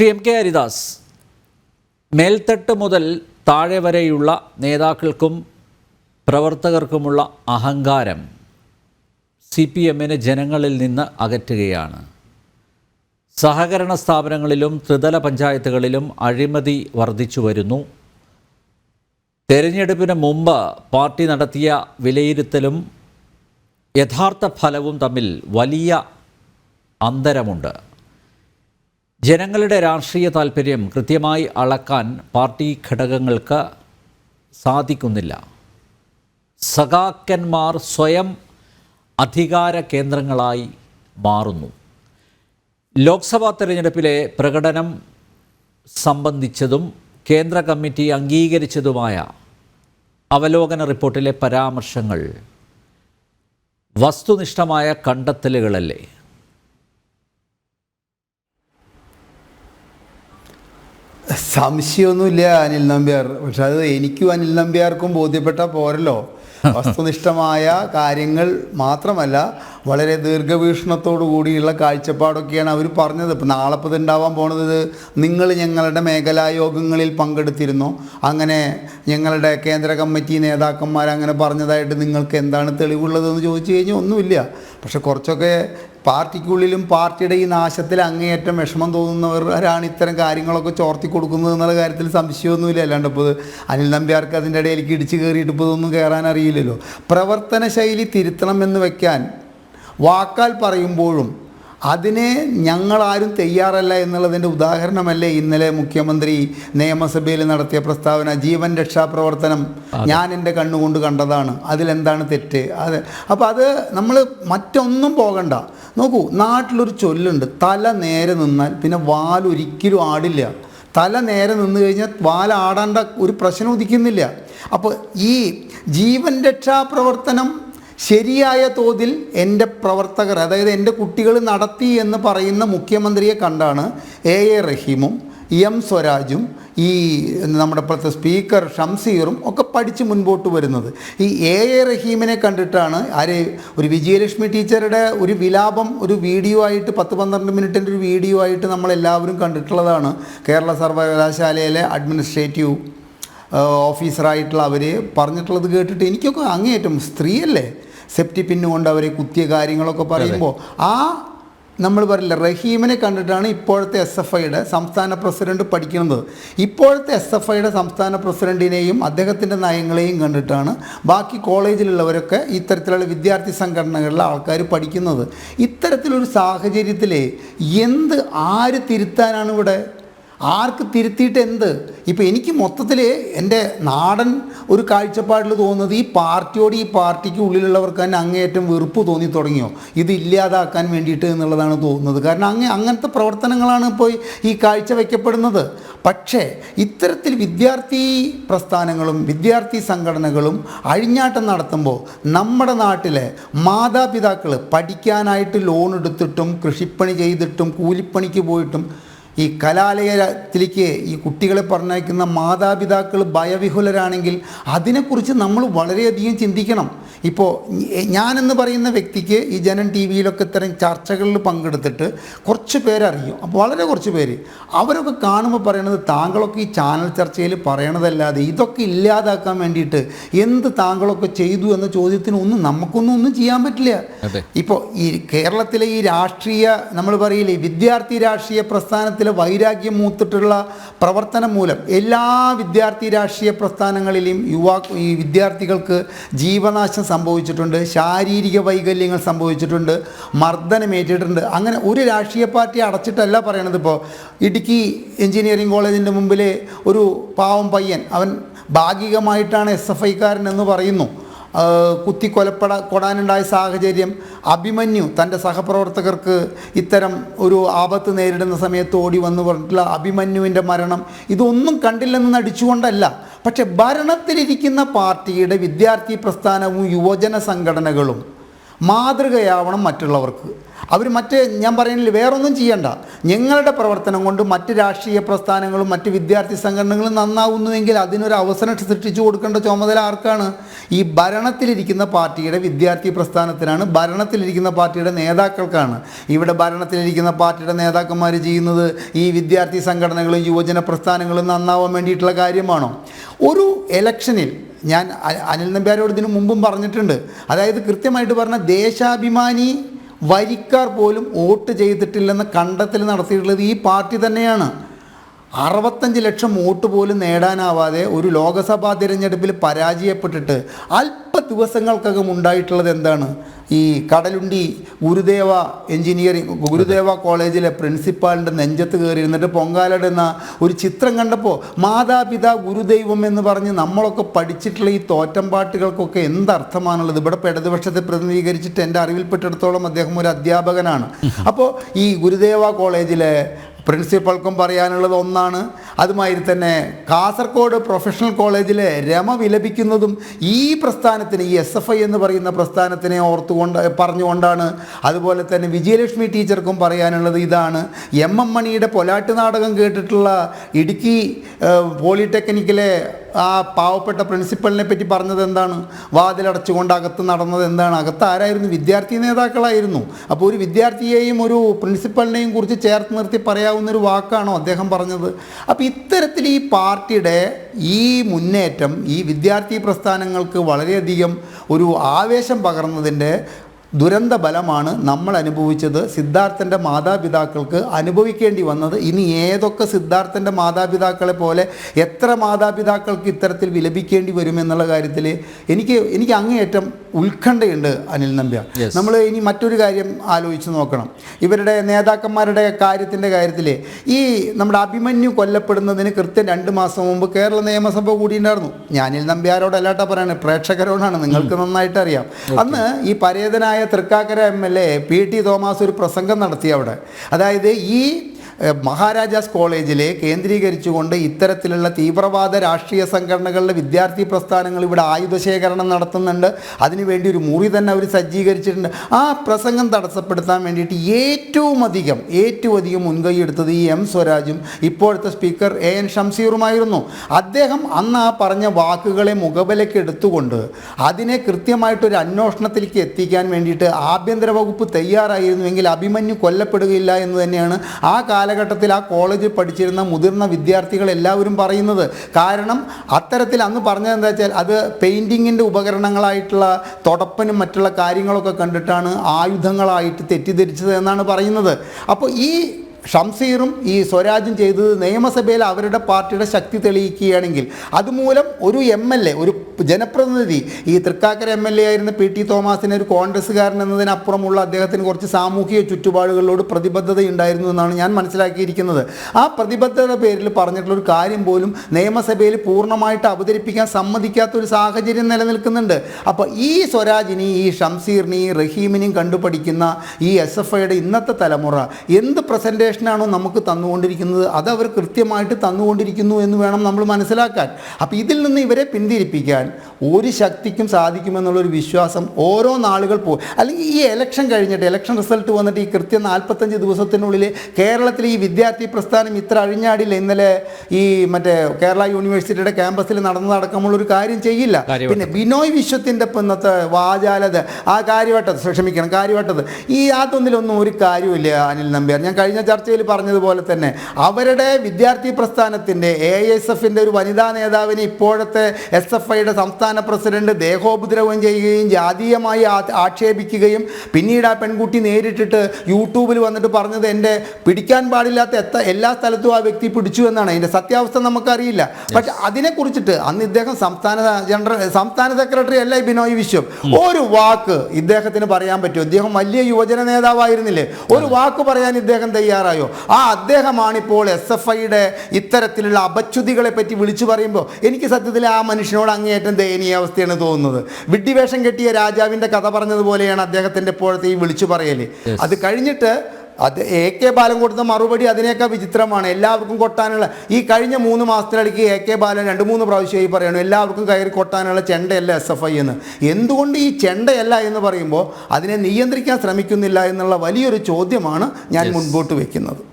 Shri M K Haridas മേൽത്തട്ട് മുതൽ താഴെ വരെയുള്ള നേതാക്കൾക്കും പ്രവർത്തകർക്കുമുള്ള അഹങ്കാരം സി പി എമ്മിനെ ജനങ്ങളിൽ നിന്ന് അകറ്റുകയാണ്. സഹകരണ സ്ഥാപനങ്ങളിലും ത്രിതല പഞ്ചായത്തുകളിലും അഴിമതി വർദ്ധിച്ചു വരുന്നു. തെരഞ്ഞെടുപ്പിന് മുമ്പ് പാർട്ടി നടത്തിയ വിലയിരുത്തലും യഥാർത്ഥ ഫലവും തമ്മിൽ വലിയ അന്തരമുണ്ട്. ജനങ്ങളുടെ രാഷ്ട്രീയ താൽപ്പര്യം കൃത്യമായി അളക്കാൻ പാർട്ടി ഘടകങ്ങൾക്ക് സാധിക്കുന്നില്ല. സഖാക്കന്മാർ സ്വയം അധികാര കേന്ദ്രങ്ങളായി മാറുന്നു. ലോക്സഭാ തെരഞ്ഞെടുപ്പിലെ പ്രകടനം സംബന്ധിച്ചതും കേന്ദ്ര കമ്മിറ്റി അംഗീകരിച്ചതുമായ അവലോകന റിപ്പോർട്ടിലെ പരാമർശങ്ങൾ വസ്തുനിഷ്ഠമായ കണ്ടെത്തലുകളല്ലേ? സംശയമൊന്നുമില്ല അനിൽ നമ്പ്യാർ. പക്ഷെ അത് എനിക്കും അനിൽ നമ്പ്യാർക്കും ബോധ്യപ്പെട്ട പോരല്ലോ. വസ്തുനിഷ്ഠമായ കാര്യങ്ങൾ മാത്രമല്ല വളരെ ദീർഘവീക്ഷണത്തോടു കൂടിയുള്ള കാഴ്ചപ്പാടൊക്കെയാണ് അവർ പറഞ്ഞത്. ഇപ്പം നാളെ ഇപ്പോൾ ഉണ്ടാവാൻ പോണത് നിങ്ങൾ ഞങ്ങളുടെ മേഖലാ യോഗങ്ങളിൽ പങ്കെടുത്തിരുന്നു. അങ്ങനെ ഞങ്ങളുടെ കേന്ദ്ര കമ്മിറ്റി നേതാക്കന്മാർ അങ്ങനെ പറഞ്ഞതായിട്ട് നിങ്ങൾക്ക് എന്താണ് തെളിവുള്ളതെന്ന് ചോദിച്ചു കഴിഞ്ഞാൽ ഒന്നുമില്ല. പക്ഷെ കുറച്ചൊക്കെ പാർട്ടിക്കുള്ളിലും പാർട്ടിയുടെ ഈ നാശത്തിൽ അങ്ങേയറ്റം വിഷമം തോന്നുന്നവരാണ് ഇത്തരം കാര്യങ്ങളൊക്കെ ചോർത്തി കൊടുക്കുന്നത് എന്നുള്ള കാര്യത്തിൽ സംശയമൊന്നുമില്ല. അല്ലാണ്ട് ഇപ്പോൾ അനിൽ നമ്പ്യാർക്ക് അതിന്റെ ഇടയിലേക്ക് ഇടിച്ച് കയറിയിട്ട് ഇപ്പോൾ ഇതൊന്നും കയറാൻ അറിയില്ലല്ലോ. പ്രവർത്തന ശൈലി തിരുത്തണം എന്ന് വെക്കാൻ വാക്കാൽ പറയുമ്പോഴും അതിനെ ഞങ്ങളാരും തയ്യാറല്ല എന്നുള്ളതിന്റെ ഉദാഹരണമല്ലേ ഇന്നലെ മുഖ്യമന്ത്രി നിയമസഭയിൽ നടത്തിയ പ്രസ്താവന ജീവൻ രക്ഷാപ്രവർത്തനം ഞാൻ എന്റെ കണ്ണുകൊണ്ട് കണ്ടതാണ്. അതിലെന്താണ് തെറ്റ്? അത് അപ്പോൾ അത് നമ്മൾ മറ്റൊന്നും പോകണ്ട. നോക്കൂ നാട്ടിലൊരു ചൊല്ലുണ്ട് തല നേരെ നിന്നാൽ പിന്നെ വാലൊരിക്കലും ആടില്ല. തല നേരെ നിന്ന് കഴിഞ്ഞാൽ വാലാടേണ്ട ഒരു പ്രശ്നം ഉദിക്കുന്നില്ല. അപ്പോൾ ഈ ജീവൻ രക്ഷാപ്രവർത്തനം ശരിയായ തോതിൽ എന്റെ പ്രവർത്തകർ അതായത് എന്റെ കുട്ടികൾ നടത്തി എന്ന് പറയുന്ന മുഖ്യമന്ത്രിയെ കണ്ടാണ് എ എ റഹീമും എം സ്വരാജും ഈ നമ്മുടെ ഇപ്പോഴത്തെ സ്പീക്കർ ഷംസീറും ഒക്കെ പഠിച്ച് മുൻപോട്ട് വരുന്നത്. ഈ എ എ റഹീമിനെ കണ്ടിട്ടാണ് ആരെ ഒരു വിജയലക്ഷ്മി ടീച്ചറുടെ ഒരു വിലാപം ഒരു വീഡിയോ ആയിട്ട് പത്ത് പന്ത്രണ്ട് മിനിറ്റിന്റെ ഒരു വീഡിയോ ആയിട്ട് നമ്മളെല്ലാവരും കണ്ടിട്ടുള്ളതാണ്. കേരള സർവകലാശാലയിലെ അഡ്മിനിസ്ട്രേറ്റീവ് ഓഫീസറായിട്ടുള്ള അവർ പറഞ്ഞിട്ടുള്ളത് കേട്ടിട്ട് എനിക്കൊക്കെ അങ്ങേയറ്റം സ്ത്രീയല്ലേ? സെപ്റ്റി പിന്നു കൊണ്ട് അവരെ കുത്തിയ കാര്യങ്ങളൊക്കെ പറയുമ്പോൾ ആ നമ്മൾ പറയില്ല റഹീമിനെ കണ്ടിട്ടാണ് ഇപ്പോഴത്തെ എസ് എഫ് ഐയുടെ സംസ്ഥാന പ്രസിഡന്റ് പഠിക്കുന്നത്. ഇപ്പോഴത്തെ എസ് എഫ് ഐയുടെ സംസ്ഥാന പ്രസിഡന്റിനെയും അദ്ദേഹത്തിന്റെ നയങ്ങളെയും കണ്ടിട്ടാണ് ബാക്കി കോളേജിലുള്ളവരൊക്കെ ഇത്തരത്തിലുള്ള വിദ്യാർത്ഥി സംഘടനകളിലെ ആൾക്കാർ പഠിക്കുന്നത്. ഇത്തരത്തിലൊരു സാഹചര്യത്തിൽ എന്ത് ആര് തിരുത്താനാണ് ഇവിടെ ആർക്ക് തിരുത്തിയിട്ട് എന്ത്? ഇപ്പം എനിക്ക് മൊത്തത്തിൽ എന്റെ നാടൻ ഒരു കാഴ്ചപ്പാടിൽ തോന്നുന്നത് ഈ പാർട്ടിയോട് ഈ പാർട്ടിക്ക് ഉള്ളിലുള്ളവർക്ക് തന്നെ അങ്ങേയറ്റം വെറുപ്പ് തോന്നി തുടങ്ങിയോ? ഇത് ഇല്ലാതാക്കാൻ വേണ്ടിയിട്ട് എന്നുള്ളതാണ് തോന്നുന്നത്. കാരണം അങ്ങ് അങ്ങനത്തെ പ്രവർത്തനങ്ങളാണ് ഇപ്പോൾ ഈ കാഴ്ച വയ്ക്കപ്പെടുന്നത് പക്ഷേ ഇത്തരത്തിൽ വിദ്യാർത്ഥി പ്രസ്ഥാനങ്ങളും വിദ്യാർത്ഥി സംഘടനകളും അഴിഞ്ഞാട്ടം നടത്തുമ്പോൾ നമ്മുടെ നാട്ടിലെ മാതാപിതാക്കൾ പഠിക്കാനായിട്ട് ലോൺ എടുത്തിട്ടും കൃഷിപ്പണി ചെയ്തിട്ടും കൂലിപ്പണിക്ക് പോയിട്ടും ഈ കലാലയത്തിലേക്ക് ഈ കുട്ടികളെ പറഞ്ഞയക്കുന്ന മാതാപിതാക്കൾ ഭയവിഹുലരാണെങ്കിൽ അതിനെക്കുറിച്ച് നമ്മൾ വളരെയധികം ചിന്തിക്കണം. ഇപ്പോൾ ഞാനെന്ന് പറയുന്ന വ്യക്തിക്ക് ഈ ജനം ടി വിയിലൊക്കെ ഇത്തരം ചർച്ചകളിൽ പങ്കെടുത്തിട്ട് കുറച്ച് പേരറിയും. അപ്പോൾ വളരെ കുറച്ച് പേര്. അവരൊക്കെ കാണുമ്പോൾ പറയണത് താങ്കളൊക്കെ ഈ ചാനൽ ചർച്ചയിൽ പറയണതല്ലാതെ ഇതൊക്കെ ഇല്ലാതാക്കാൻ വേണ്ടിയിട്ട് എന്ത് താങ്കളൊക്കെ ചെയ്തു എന്ന ചോദ്യത്തിന് ഒന്നും നമുക്കൊന്നും ഒന്നും ചെയ്യാൻ പറ്റില്ല. ഇപ്പോൾ ഈ കേരളത്തിലെ ഈ രാഷ്ട്രീയ നമ്മൾ പറയില്ലേ വിദ്യാർത്ഥി രാഷ്ട്രീയ പ്രസ്ഥാനത്തിലെ വൈരാഗ്യം മൂത്തിട്ടുള്ള പ്രവർത്തനം മൂലം എല്ലാ വിദ്യാർത്ഥി രാഷ്ട്രീയ പ്രസ്ഥാനങ്ങളിലെയും യുവാ ഈ വിദ്യാർത്ഥികൾക്ക് ജീവനാശം സംഭവിച്ചിട്ടുണ്ട് ശാരീരിക വൈകല്യങ്ങൾ സംഭവിച്ചിട്ടുണ്ട് മർദ്ദനമേറ്റിട്ടുണ്ട് അങ്ങനെ ഒരു രാഷ്ട്രീയ പാർട്ടി അടച്ചിട്ടല്ല പറയണത് ഇപ്പോൾ ഇടുക്കി എഞ്ചിനീയറിംഗ് കോളേജിന്റെ മുമ്പിലെ ഒരു പാവം പയ്യൻ അവൻ ഭാഗികമായിട്ടാണ് എസ് എഫ് ഐക്കാരൻ എന്ന് പറയുന്നു. കുത്തി കൊലപ്പെട കൊടാനുണ്ടായ സാഹചര്യം അഭിമന്യു തന്റെ സഹപ്രവർത്തകർക്ക് ഇത്തരം ഒരു ആപത്ത് നേരിടുന്ന സമയത്ത് ഓടി വന്നു പറഞ്ഞിട്ടുള്ള അഭിമന്യുവിന്റെ മരണം ഇതൊന്നും കണ്ടില്ലെന്ന് നടിച്ചുകൊണ്ടല്ല. പക്ഷെ ഭരണത്തിലിരിക്കുന്ന പാർട്ടിയുടെ വിദ്യാർത്ഥി പ്രസ്ഥാനവും യുവജന സംഘടനകളും മാതൃകയാവണം മറ്റുള്ളവർക്ക്. അവർ മറ്റ് ഞാൻ പറയുന്നില്ല വേറൊന്നും ചെയ്യണ്ട. ഞങ്ങളുടെ പ്രവർത്തനം കൊണ്ട് മറ്റ് രാഷ്ട്രീയ പ്രസ്ഥാനങ്ങളും മറ്റ് വിദ്യാർത്ഥി സംഘടനകളും നന്നാവുന്നുവെങ്കിൽ അതിനൊരു അവസരം സൃഷ്ടിച്ചു കൊടുക്കേണ്ട ചുമതല ആർക്കാണ്? ഈ ഭരണത്തിലിരിക്കുന്ന പാർട്ടിയുടെ വിദ്യാർത്ഥി പ്രസ്ഥാനത്തിനാണ്. ഭരണത്തിലിരിക്കുന്ന പാർട്ടിയുടെ നേതാക്കൾക്കാണ്. ഇവിടെ ഭരണത്തിലിരിക്കുന്ന പാർട്ടിയുടെ നേതാക്കന്മാർ ചെയ്യുന്നത് ഈ വിദ്യാർത്ഥി സംഘടനകളും യുവജന പ്രസ്ഥാനങ്ങളും നന്നാവാൻ വേണ്ടിയിട്ടുള്ള കാര്യമാണോ? ഒരു എലക്ഷനിൽ ഞാൻ അനിൽ നമ്പ്യാരോട് ഇതിനു മുമ്പും പറഞ്ഞിട്ടുണ്ട്. അതായത് കൃത്യമായിട്ട് പറഞ്ഞ ദേശാഭിമാനി വരിക്കാർ പോലും വോട്ട് ചെയ്തിട്ടില്ലെന്ന് കണ്ടെത്തൽ നടത്തിയിട്ടുള്ളത് ഈ പാർട്ടി തന്നെയാണ്. അറുപത്തഞ്ച് ലക്ഷം വോട്ട് പോലും നേടാനാവാതെ ഒരു ലോക്സഭാ തിരഞ്ഞെടുപ്പിൽ പരാജയപ്പെട്ടിട്ട് അല്പ ദിവസങ്ങൾക്കകം ഉണ്ടായിട്ടുള്ളത് എന്താണ്? ഈ കടലുണ്ടി ഗുരുദേവ എഞ്ചിനീയറിംഗ് ഗുരുദേവ കോളേജിലെ പ്രിൻസിപ്പാളിന്റെ നെഞ്ചത്ത് കയറി എന്നിട്ട് പൊങ്കാലിടുന്ന ഒരു ചിത്രം കണ്ടപ്പോൾ മാതാപിതാ ഗുരുദൈവം എന്ന് പറഞ്ഞ് നമ്മളൊക്കെ പഠിച്ചിട്ടുള്ള ഈ തോറ്റം പാട്ടുകൾക്കൊക്കെ എന്തർത്ഥമാണുള്ളത്? ഇവിടെ ഇടതുപക്ഷത്തെ പ്രതിനിധീകരിച്ചിട്ട് എന്റെ അറിവിൽപ്പെട്ടിടത്തോളം അദ്ദേഹം ഒരു അധ്യാപകനാണ്. അപ്പോൾ ഈ ഗുരുദേവ കോളേജിലെ പ്രിൻസിപ്പൾക്കും പറയാനുള്ളത് ഒന്നാണ്. അതുമാതിരി തന്നെ കാസർഗോഡ് പ്രൊഫഷണൽ കോളേജിലെ രമ വിലപിക്കുന്നതും ഈ പ്രസ്ഥാനത്തിന് ഈ എസ് എഫ് ഐ എന്ന് പറയുന്ന പ്രസ്ഥാനത്തിനെ ഓർത്തുകൊണ്ട് പറഞ്ഞുകൊണ്ടാണ്. അതുപോലെ തന്നെ വിജയലക്ഷ്മി ടീച്ചർക്കും പറയാനുള്ളത് ഇതാണ്. എം എം മണിയുടെ പൊലാട്ട് നാടകം കേട്ടിട്ടുള്ള ഇടുക്കി പോളിടെക്നിക്കിലെ ആ പാവപ്പെട്ട പ്രിൻസിപ്പലിനെ പറ്റി പറഞ്ഞത് എന്താണ്? വാതിലടച്ചുകൊണ്ട് അകത്ത് നടന്നത് എന്താണ്? അകത്ത് ആരായിരുന്നു? വിദ്യാർത്ഥി നേതാക്കളായിരുന്നു. അപ്പോൾ ഒരു വിദ്യാർത്ഥിയെയും ഒരു പ്രിൻസിപ്പലിനെയും കുറിച്ച് ചേർത്ത് നിർത്തി പറയാവുന്ന ഒരു വാക്കാണോ അദ്ദേഹം പറഞ്ഞത്? അപ്പോൾ ഇത്തരത്തിൽ ഈ പാർട്ടിയുടെ ഈ മുന്നേറ്റം ഈ വിദ്യാർത്ഥി പ്രസ്ഥാനങ്ങൾക്ക് വളരെയധികം ഒരു ആവേശം പകർന്നതിന്റെ ദുരന്ത ബലമാണ് നമ്മൾ അനുഭവിച്ചത്. സിദ്ധാർത്ഥന്റെ മാതാപിതാക്കൾക്ക് അനുഭവിക്കേണ്ടി വന്നത് ഇനി ഏതൊക്കെ സിദ്ധാർത്ഥന്റെ മാതാപിതാക്കളെ പോലെ എത്ര മാതാപിതാക്കൾക്ക് ഇത്തരത്തിൽ വിലപിക്കേണ്ടി വരുമെന്നുള്ള കാര്യത്തിൽ എനിക്ക് എനിക്ക് അങ്ങേയറ്റം ഉത്കണ്ഠയുണ്ട് അനിൽ നമ്പ്യ. നമ്മൾ ഇനി മറ്റൊരു കാര്യം ആലോചിച്ച് നോക്കണം. ഇവരുടെ നേതാക്കന്മാരുടെ കാര്യത്തിന്റെ കാര്യത്തിൽ ഈ നമ്മുടെ അഭിമന്യു കൊല്ലപ്പെടുന്നതിന് കൃത്യം രണ്ട് മാസം മുമ്പ് കേരള നിയമസഭ കൂടിയിട്ടുണ്ടായിരുന്നു. ഞാനിൽ നമ്പ്യാരോടല്ലാട്ടാ പറയുന്നത് പ്രേക്ഷകരോടാണ് നിങ്ങൾക്ക് നന്നായിട്ട് അറിയാം. അന്ന് ഈ പരേതനായ Thrikkakara M L A P T Thomas ഒരു പ്രസംഗം നടത്തി അവിടെ. അതായത് ഈ മഹാരാജാസ് കോളേജിലെ കേന്ദ്രീകരിച്ചുകൊണ്ട് ഇത്തരത്തിലുള്ള തീവ്രവാദ രാഷ്ട്രീയ സംഘടനകളുടെ വിദ്യാർത്ഥി പ്രസ്ഥാനങ്ങൾ ഇവിടെ ആയുധശേഖരണം നടത്തുന്നുണ്ട്. അതിനുവേണ്ടി ഒരു മുറി തന്നെ അവർ സജ്ജീകരിച്ചിട്ടുണ്ട്. ആ പ്രസംഗം തടസ്സപ്പെടുത്താൻ വേണ്ടിയിട്ട് ഏറ്റവും അധികം ഏറ്റവും അധികം മുൻകൈ എടുത്തത് ഈ എം സ്വരാജും ഇപ്പോഴത്തെ സ്പീക്കർ എ എൻ ഷംസീറുമായിരുന്നു. അദ്ദേഹം അന്ന് ആ പറഞ്ഞ വാക്കുകളെ മുഖബലയ്ക്ക് എടുത്തുകൊണ്ട് അതിനെ കൃത്യമായിട്ടൊരു അന്വേഷണത്തിലേക്ക് എത്തിക്കാൻ വേണ്ടിയിട്ട് ആഭ്യന്തര വകുപ്പ് തയ്യാറായിരുന്നുവെങ്കിൽ അഭിമന്യു കൊല്ലപ്പെടുകയില്ല എന്ന് തന്നെയാണ് ആ കാലഘട്ടത്തിൽ ആ കോളേജിൽ പഠിച്ചിരുന്ന മുതിർന്ന വിദ്യാർത്ഥികൾ എല്ലാവരും പറയുന്നത്. കാരണം അത്തരത്തിൽ അന്ന് പറഞ്ഞത് എന്താ വെച്ചാൽ അത് പെയിന്റിങ്ങിന്റെ ഉപകരണങ്ങളായിട്ടുള്ള തുടപ്പനും മറ്റുള്ള കാര്യങ്ങളൊക്കെ കണ്ടിട്ടാണ് ആയുധങ്ങളായിട്ട് തെറ്റിദ്ധരിച്ചത് എന്നാണ് പറയുന്നത്. അപ്പോൾ ഈ ഷംസീറും ഈ സ്വരാജും ചെയ്തത് നിയമസഭയിൽ അവരുടെ പാർട്ടിയുടെ ശക്തി തെളിയിക്കുകയാണെങ്കിൽ അതുമൂലം ഒരു എം എൽ എ ഒരു ജനപ്രതിനിധി. ഈ തൃക്കാക്കര എം എൽ എ ആയിരുന്ന പി ടി തോമസിനെ ഒരു കോൺഗ്രസ്സുകാരൻ എന്നതിനപ്പുറമുള്ള അദ്ദേഹത്തിന് കുറച്ച് സാമൂഹിക ചുറ്റുപാടുകളോട് പ്രതിബദ്ധത ഉണ്ടായിരുന്നു എന്നാണ് ഞാൻ മനസ്സിലാക്കിയിരിക്കുന്നത്. ആ പ്രതിബദ്ധത പേരിൽ പറഞ്ഞിട്ടുള്ള ഒരു കാര്യം പോലും നിയമസഭയിൽ പൂർണമായിട്ട് അവതരിപ്പിക്കാൻ സമ്മതിക്കാത്ത ഒരു സാഹചര്യം നിലനിൽക്കുന്നുണ്ട്. അപ്പോൾ ഈ സ്വരാജിനെയും ഈ ഷംസീറിനെയും റഹീമിനെയും കണ്ടുപഠിക്കുന്ന ഈ എസ് എഫ് ഐയുടെ ഇന്നത്തെ തലമുറ എന്ത് പ്രസന്റേഷനാണോ നമുക്ക് തന്നുകൊണ്ടിരിക്കുന്നത് അത് അവർ കൃത്യമായിട്ട് തന്നുകൊണ്ടിരിക്കുന്നു എന്ന് വേണം നമ്മൾ മനസ്സിലാക്കാൻ. അപ്പോൾ ഇതിൽ നിന്ന് ഇവരെ പിന്തിരിപ്പിക്കാൻ ഒരു ശക്തിക്കും സാധിക്കുമെന്നുള്ളൊരു വിശ്വാസം ഓരോ നാളുകൾ പോ അല്ലെങ്കിൽ ഈ ഇലക്ഷൻ കഴിഞ്ഞിട്ട് ഇലക്ഷൻ റിസൾട്ട് വന്നിട്ട് ഈ കൃത്യം നാൽപ്പത്തഞ്ച് ദിവസത്തിനുള്ളിൽ കേരളത്തിൽ ഈ വിദ്യാർത്ഥി പ്രസ്ഥാനം ഇത്ര അഴിഞ്ഞാടില്ല. ഇന്നലെ ഈ മറ്റേ കേരള യൂണിവേഴ്സിറ്റിയുടെ ക്യാമ്പസിൽ നടന്നതടക്കമുള്ളൊരു കാര്യം ചെയ്യില്ല. പിന്നെ ബിനോയ് വിശ്വത്തിന്റെ പിന്നത്തെ ഇന്നത്തെ വാചാലത ആ കാര്യവട്ടത് ക്ഷമിക്കണം കാര്യവട്ടത് ഈ അതൊന്നിലൊന്നും ഒരു കാര്യമില്ല അനിൽ നമ്പ്യാർ. ഞാൻ കഴിഞ്ഞ ചർച്ചയിൽ പറഞ്ഞതുപോലെ തന്നെ അവരുടെ വിദ്യാർത്ഥി പ്രസ്ഥാനത്തിന്റെ എ എസ് എഫിന്റെ ഒരു വനിതാ നേതാവിനെ ഇപ്പോഴത്തെ എസ് എഫ് ഐയുടെ സംസ്ഥാന പ്രസിഡന്റ് ദേഹോപദ്രവം ചെയ്യുകയും ജാതീയമായി ആക്ഷേപിക്കുകയും പിന്നീട് ആ പെൺകുട്ടി നേരിട്ടിട്ട് യൂട്യൂബിൽ വന്നിട്ട് പറഞ്ഞത് എന്റെ പിടിക്കാൻ പാടില്ലാത്ത എത്ത എല്ലാ സ്ഥലത്തും ആ വ്യക്തി പിടിച്ചു എന്നാണ്. അതിന്റെ സത്യാവസ്ഥ നമുക്കറിയില്ല. പക്ഷെ അതിനെക്കുറിച്ചിട്ട് അന്ന് ഇദ്ദേഹം സംസ്ഥാന ജനറൽ സംസ്ഥാന സെക്രട്ടറി അല്ല ബിനോയ് വിശ്വം? ഒരു വാക്ക് ഇദ്ദേഹത്തിന് പറയാൻ പറ്റുമോ? ഇദ്ദേഹം വലിയ യുവജന നേതാവായിരുന്നില്ലേ? ഒരു വാക്ക് പറയാൻ ഇദ്ദേഹം തയ്യാറായോ? ആ അദ്ദേഹമാണ് ഇപ്പോൾ എസ് എഫ് ഐയുടെ ഇത്തരത്തിലുള്ള അപച്യുതികളെ പറ്റി വിളിച്ചു പറയുമ്പോൾ എനിക്ക് സത്യത്തിൽ ആ മനുഷ്യനോട് അങ്ങേയറ്റം ദയനീയാവസ്ഥയാണ് തോന്നുന്നത്. വിഡ്ഢിവേഷം കെട്ടിയ രാജാവിന്റെ കഥ പറഞ്ഞതുപോലെയാണ് അദ്ദേഹത്തിന്റെ ഇപ്പോഴത്തെ ഈ വിളിച്ചു പറയൽ അത് കഴിഞ്ഞിട്ട് അത് എ കെ ബാലൻ കൊടുത്ത മറുപടി അതിനേക്കാൾ വിചിത്രമാണ്. എല്ലാവർക്കും കൊട്ടാനുള്ള ഈ കഴിഞ്ഞ മൂന്ന് മാസത്തിനിടയ്ക്ക് എ കെ ബാലൻ രണ്ട് മൂന്ന് പ്രാവശ്യമായി പറയണം എല്ലാവർക്കും കയറി കൊട്ടാനുള്ള ചെണ്ടയല്ല എസ് എഫ് ഐ എന്ന്. എന്തുകൊണ്ട് ഈ ചെണ്ടയല്ല എന്ന് പറയുമ്പോൾ അതിനെ നിയന്ത്രിക്കാൻ ശ്രമിക്കുന്നില്ല എന്നുള്ള വലിയൊരു ചോദ്യമാണ് ഞാൻ മുൻപോട്ട് വെക്കുന്നത്.